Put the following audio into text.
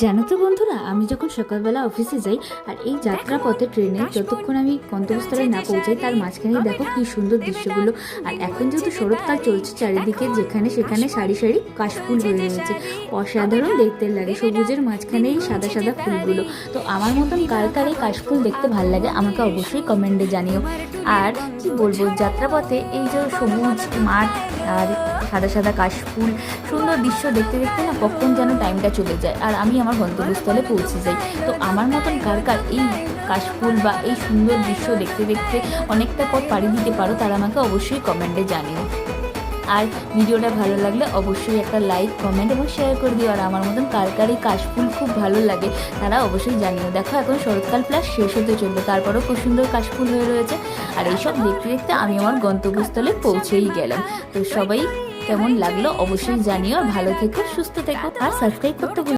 জানো তো বন্ধুরা আমি যখন সকালবেলা অফিসে যাই আর এই যাত্রাপথে ট্রেনে যতক্ষণ আমি গন্তব্যস্থলে না পৌঁছাই তার মাঝখানেই দেখো কি সুন্দর দৃশ্যগুলো। আর এখন যেহেতু শরৎকাল চলছে চারিদিকে যেখানে সেখানে সারি সারি কাশফুল হয়ে রয়েছে। অসাধারণ দেখতে লাগে সবুজের মাঝখানে এই সাদা সাদা ফুলগুলো। তো আমার মতন কার কার এই কাশফুল দেখতে ভালো লাগে আমাকে অবশ্যই কমেন্টে জানিও। আর কি বলব যাত্রাপথে এই যে সবুজ মাঠ আর সাদা সাদা কাশফুল সুন্দর দৃশ্য দেখতে দেখতে না কখন যেন টাইমটা চলে যায়। আর আমি আমার গন্তব্যস্থলে পৌঁছে যাই। তো আমার মতন কার কার এই কাশফুল বা এই সুন্দর দৃশ্য দেখতে দেখতে অনেকটা পথ পাড়ি দিতে পারো, তারা আমাকে অবশ্যই কমেন্টে জানিও। আর ভিডিওটা ভালো লাগলে অবশ্যই একটা লাইক কমেন্ট এবং শেয়ার করে দিও। আর আমার মতন কার কার এই কাশফুল খুব ভালো লাগে, তারা অবশ্যই জানিও। দেখো, এখন শরৎকাল প্লাস শেষ হতে চলবে তারপরও খুব সুন্দর কাশফুল হয়ে রয়েছে। আর এইসব দেখতে দেখতে আমি আমার গন্তব্যস্থলে পৌঁছেই গেলাম। তো সবাই কেমন লাগল অবশ্যই জানিও। আর ভালো থেকো, সুস্থ থেকো, আর সাবস্ক্রাইব করতে।